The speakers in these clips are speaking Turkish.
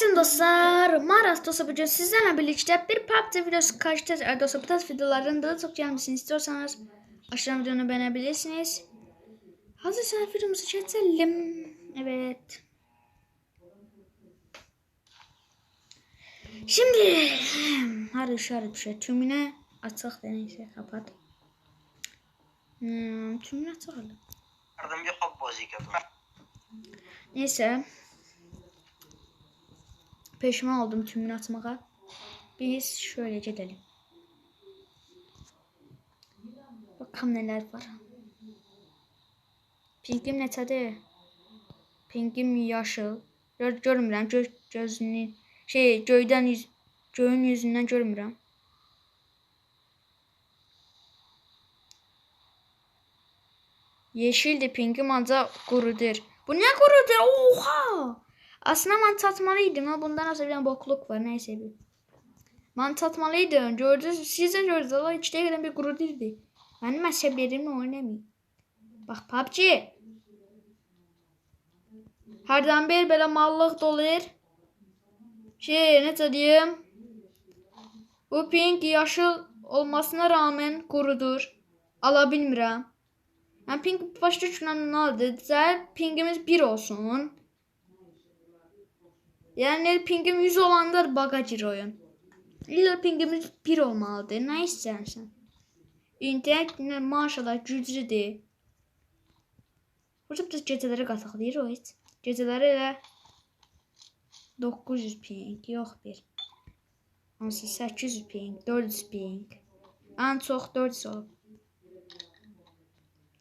Salam dostlar, Maras dostlar bugün sizlerle birlikte bir PUBG videosu karşılaşacağız. Eğer dostlar bu tarz videoların daha çok gelmesini istiyorsanız aşağıdan videonu beğenebilirsiniz. Hazırsanız videomuzu çekelim. Evet. Şimdi hadi dışarı düşe. Tümüne açık da neyse kapat. Hmm, tümüne açık. Yardım bir hop bozuk yapın. Neyse. Peşime oldum tümünü atmağa. Biz şöyle gidelim. Bakalım neler var. Pingim tadı? Pingim yaşıl. Gör görmürəm. Gö gözünü şey göydən yüz göyün yüzündən görmürəm. Yeşildi pingim ancaq qurudur. Bu ne qurudur? Oha! Aslında ben tatmalıydım ama bundan nasıl bir bokluk var neyse bir. Ben tatmalıydım. Gördünüz siz de gördünüz. İçte gelen bir gurur değildi. Benim mezheplerimle oynamayın. Bak PUBG. Herden bir böyle mallık dolayır. Şey ne diyeyim. Bu pink yaşıl olmasına rağmen kurudur. Alabilmirəm. Yani pink başta düşünen ne oldu? Güzel pingimiz bir olsun. Yani pingim 100 olanda baga oyun. İlla pingimiz 1 olmalıdır. Ne istersen. İnternet maşallah güclüdür. Burada biz geceleri qataqlayır o heç. Geceləri elə 900 ping, yox bir. Hansı 800 ping, 400 ping. Ən çox 400 olub.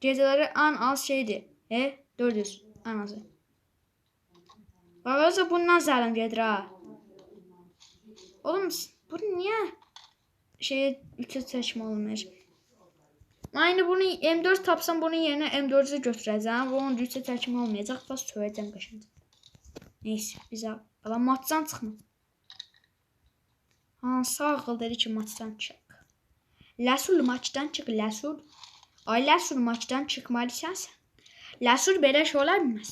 Geceləri ən az şeydir. E, 400 ən azı. Babası bundan zəlim gedir ha. Oğlum bu niye şey üçe seçme olmuş? Aynı bunu M4 tapsam bunun yerine M4'ü götüreceğim. Bu onun üçe seçme olmayacak. Bas söyleyeceğim kaşınca. Neyse bize ala maçdan çıxma. Ha sağ ol dedi ki maçdan çık. Lasul maçdan çık Lasul. Ay Lasul maçdan çıkmalısan sen. Lasul belə şey ola bilməz.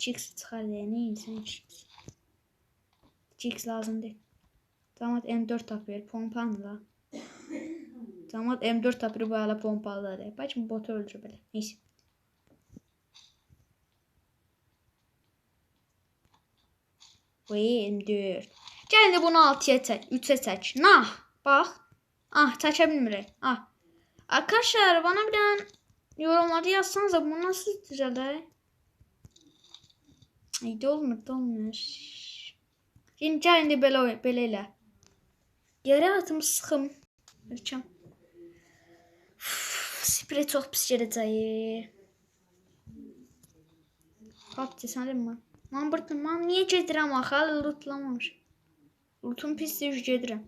Chicks çıkar diye ne insan Chicks. Chicks lazım. Damat M4 tapıyor. Pompan la. Damat M4 tapıyor bu hala pompalı. Bak şimdi botu öldürür böyle. Neyse. Vay M4. Gel de bunu 6'ya seç. 3'e seç. Nah. Bak. Ah seçebilmiyorum. Ah. Arkadaşlar bana bir tane yorumlarda yazsanız da bu nasıl düzelir? Ay dolmur dolmur. Şimdi də belə belə elə. Yerə atım sıxım. Ölçəm. Sprey çox pis gedəcək. Hop desəlim mi? Mən burada mən niyə gedirəm axı? Hələ lootlamamış. Lootum pisdir gedirəm.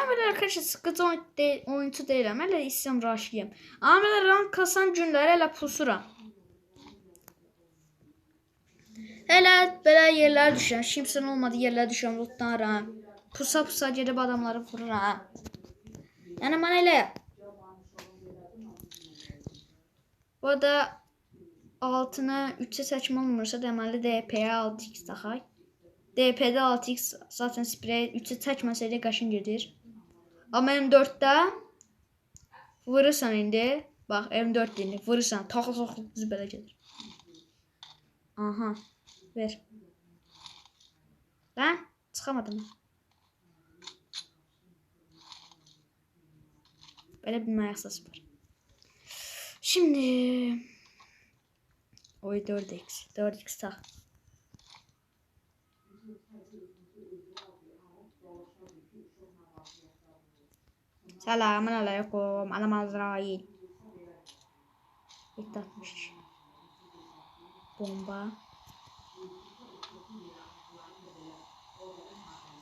Mən belə arkadaşlar deyil, oyuncu deyiləm. Hələ istəyirəm raşiyəm. Amma belə rank kasan günləri hələ pusuram. Hələ belə yerlərə düşürəm. Kimsən olmadı yerlərə düşürəm, lootlanıram. Pusa pusa gedib adamları vururam. Yəni mən elə Bu da altını 3'e seçme olmursa deməli DP-yə 6x taxaq. DP-də 6x zaten sprey 3'e seçməsəydə qaşın gedir. Amma M4'də vurursan indi. Bax M4 indi. Vurursan taxıl taxıl düz belə. Aha. Ver. Lan çıxamadım. Belə bir mayaqsası var. Şimdi Oy 4x. 4x tak. Selamun aleyküm. Anam Azrail. İlk. Bomba.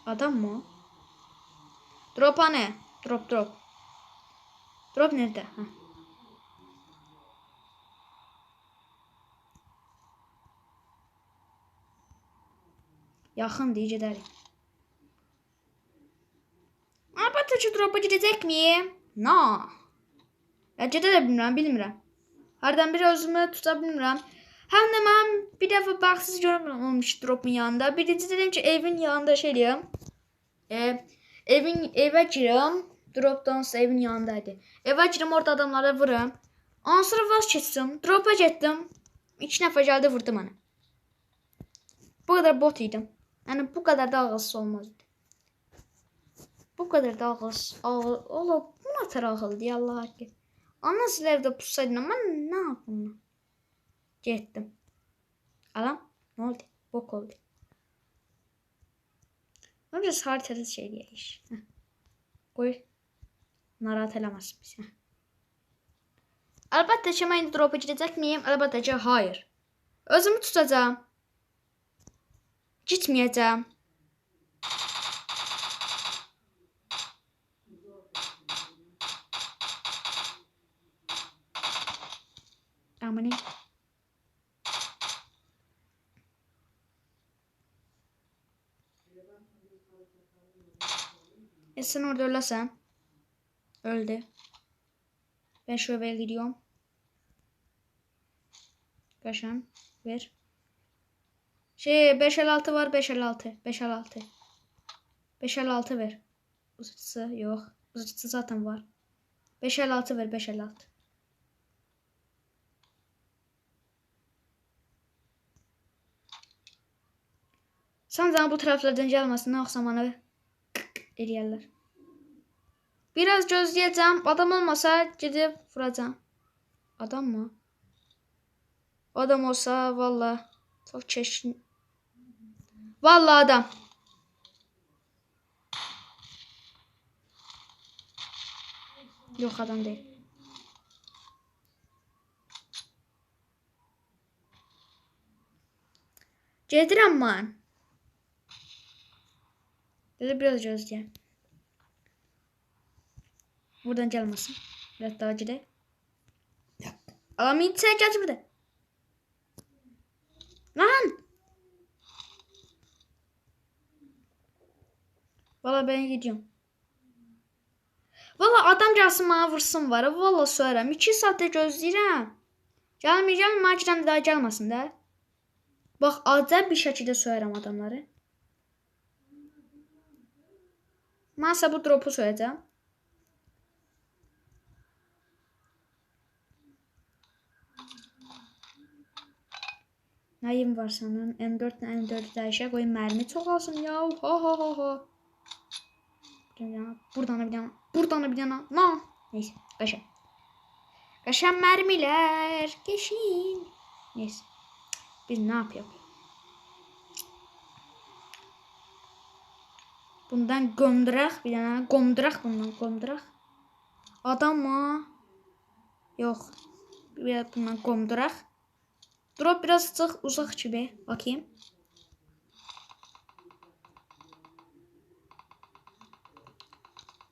Adam mı? Drop ne? Drop drop. Drop nerede? Heh. Yaxın deyə gedərik. Abataçı dropa gedəcək mi? No. Ya də bilmirəm, bilmirəm. Hardan bir özümü tuta bilmirəm. Həm də mən bir dəfə baxsız görməmiş dropun yanında. Birinci dedim ki, evin yanında şey eləyəm. E, evin evə girim. Dropdan sonra evin yanındaydı. Evə girim orada adamlara vururum. Ondan sonra vaz keçdim. Dropa getdim. İki nəfər gəldi vurdu mənə. Bu kadar bot idim. Yani bu kadar da ağılsız olmazdı. Bu kadar da ağılsız. Ağıl, ola bu ne tər ağıldı ya Allah haqqı. Anasıl evdə pusaydın ama ne yapayım? Getdim. Alam ne oldu? Bok oldu. Önce haritada şey diyeyiş. Koy. Narahat eləməsin bizi. Əlbəttə ki, mən indi dropa gedəcək miyim? Əlbəttə ki, hayır. Özümü tutacağım. Gitməyəcəm. E sen orada ölesən. Öldü. Ben şu eve gidiyorum. Kaşan ver. Şey 556 var 556 556. 556 ver. Uzatısı yok. Uzatısı zaten var. 556 ver 556. Sen zaman bu taraflardan gelmesin. Yoksa bana eləyərlər. Biraz gözleyeceğim. Adam olmasa gidip vuracağım. Adam mı? Adam olsa valla çok çeşin. Valla adam. Yok adam değil. Gedirəm mən. Dedi biraz gözləyəm. Buradan gelmesin. Biraz daha gidelim. Adam hiç sen burada. Lan! Valla ben gidiyorum. Valla adam gelsin bana vursun var. Valla söylerim. 2 saatte gözləyirəm. Gelmir. Macirəm daha gelmesin de. Bak acayip bir şekilde söylerim adamları. Masa bu dropu söyleyeceğim. Nəyim var sənin? M4 ilə M4 dəyişə qoy mərmi çox alsın ya. Ha ha ha ha. Buradan da bir dənə, buradan da bir dənə. Na. Neyse, qaşa. Qaşan mərmilər, keçin. Neyse. Biz ne yapıyoruz? Bundan gömdürək bir dənə. Gömdürək bundan, gömdürək. Adam mı? Yox. Bir bundan gömdürək. Drop biraz uzak, uzak gibi. Bakayım.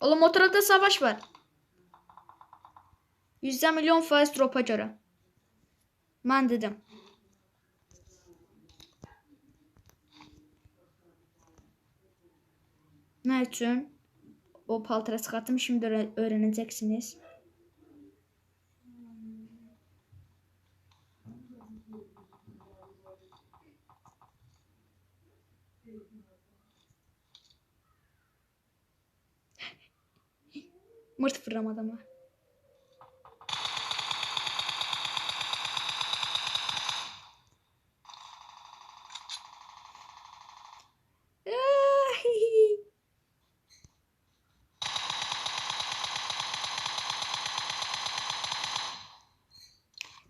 Oğlum o tarafta savaş var. Yüzde milyon faiz drop'a göre. Ben dedim. İçin? O paltara çıkarttım. Şimdi öğreneceksiniz. Mırt fırlamadım ha. Ay.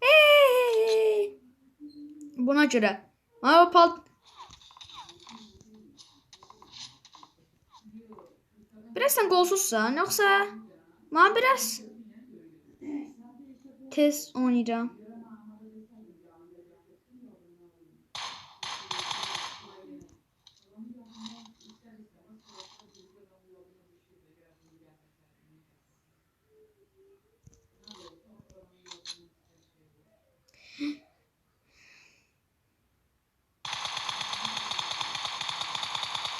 Ey. Buna göre. Ama pal Biraz sen golsuzsan yoksa ben biraz tez oynayacağım.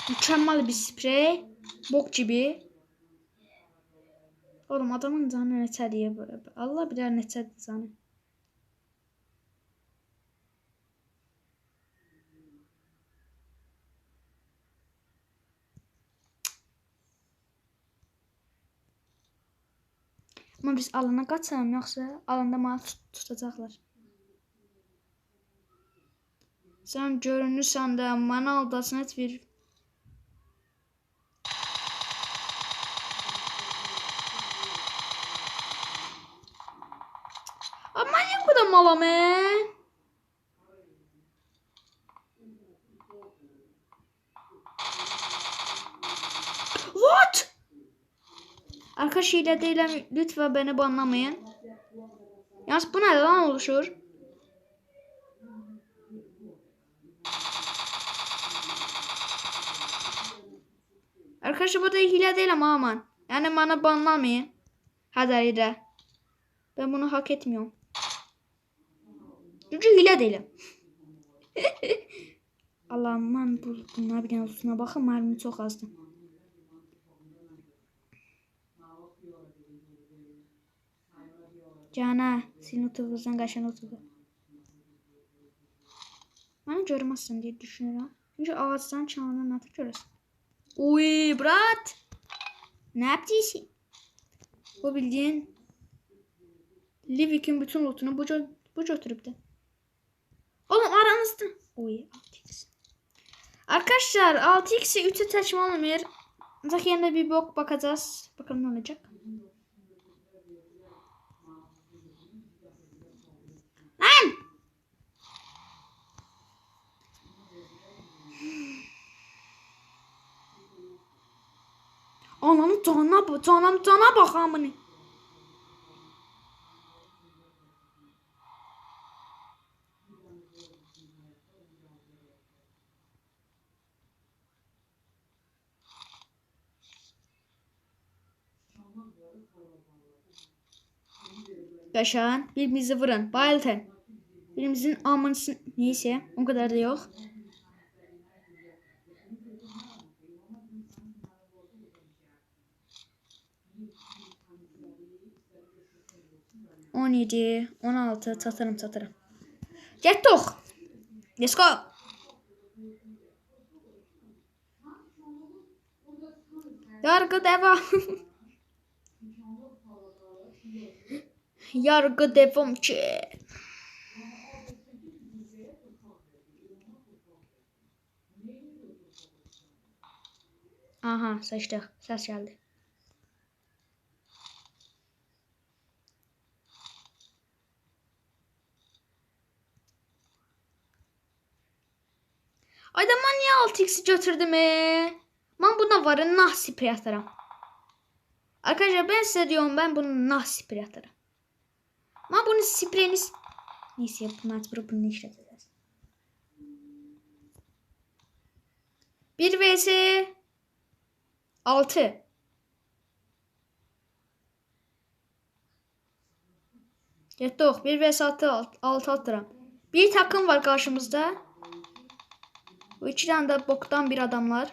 Mükemmel bir sprey. Bok gibi. Oğlum adamın zanı neter diye böyle. Allah bilir neter zanı. Amma biz alana qaçalım yoxsa alanda məni tut tutacaqlar. Sən görünürsən də məni aldatsın heç bir Hile değilim. Lütfen beni banlamayın. Yalnız bu ne lan oluşur? Arkadaşlar bu da hile değil ama aman. Yani bana banlamayın. Hadari'de. Ben bunu hak etmiyorum. Çünkü hile değilim. Allah'ım ben bu, bunlar bir üstüne bakın mermi çok azdı. Cana, oturduğundan kaçan oturdu. Bana görmezsin diye düşünüyorum. Çünkü ağaçtan çalanı nasıl görürsün? Uy, brat. Ne yaptıysan? Bu bildiğin Livik'in bütün lootunu bu, gö bu götürüptü. Oğlum aranızda. Uy 6x. Arkadaşlar 6x'i 3'e taşıma olmuyor. Ancak yerine bir bok bakacağız. Bakalım ne olacak. Lan! Ananın canına bak. Canım cana bak amını. Yaşan. Birbirinizi vurun. Bayıltın. Birimizin amınısın. Neyse. O kadar da yok. On yedi, on altı, satarım satarım. Gettik. Let's go. Yargı devam. Yargı devam ki. Aha seçtik. Ses geldi. Ay da mən niyə 6x'i götürdüm e? Mən buna varı nah sprey atarım. Arkadaşlar ben size diyorum ben bunu nah sprey atarım. Ama bunu spreyiniz... Neyse bu mecbur bunu işleteceğiz. 1 vs 6 Getdik 1 vs 6 6 atıram. Bir takım var karşımızda. Bu tane de boktan bir adamlar.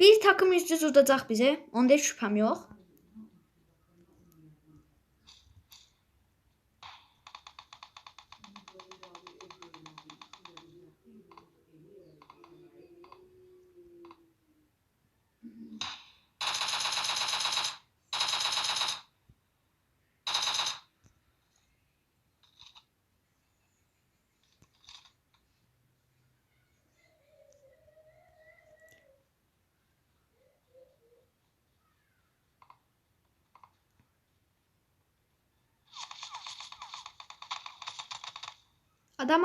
Bir takım yüz yüz udacaq bizi. Onda heç şüphem yok. Adam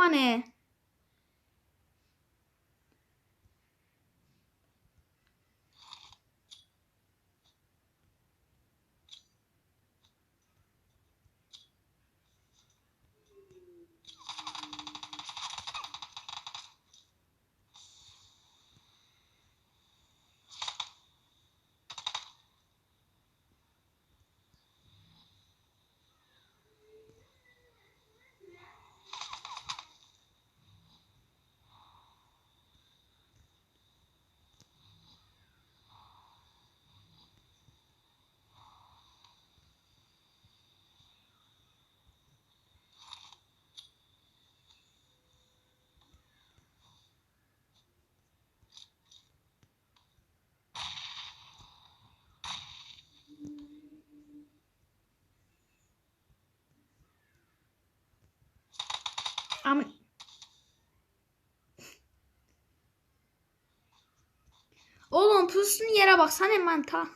pusun yere baksan hemen ta.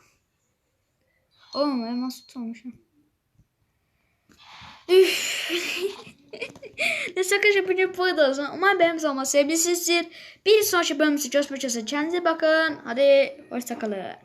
Oğlum hemen tutulmuşum. Üf. Neyse arkadaşlar bugün bu olsun. Umarım beğenmiş olması sevmişsinizdir. Bir sonraki bölümümüzde görüşmek üzere. Kendinize bakın. Hadi hoşçakalın.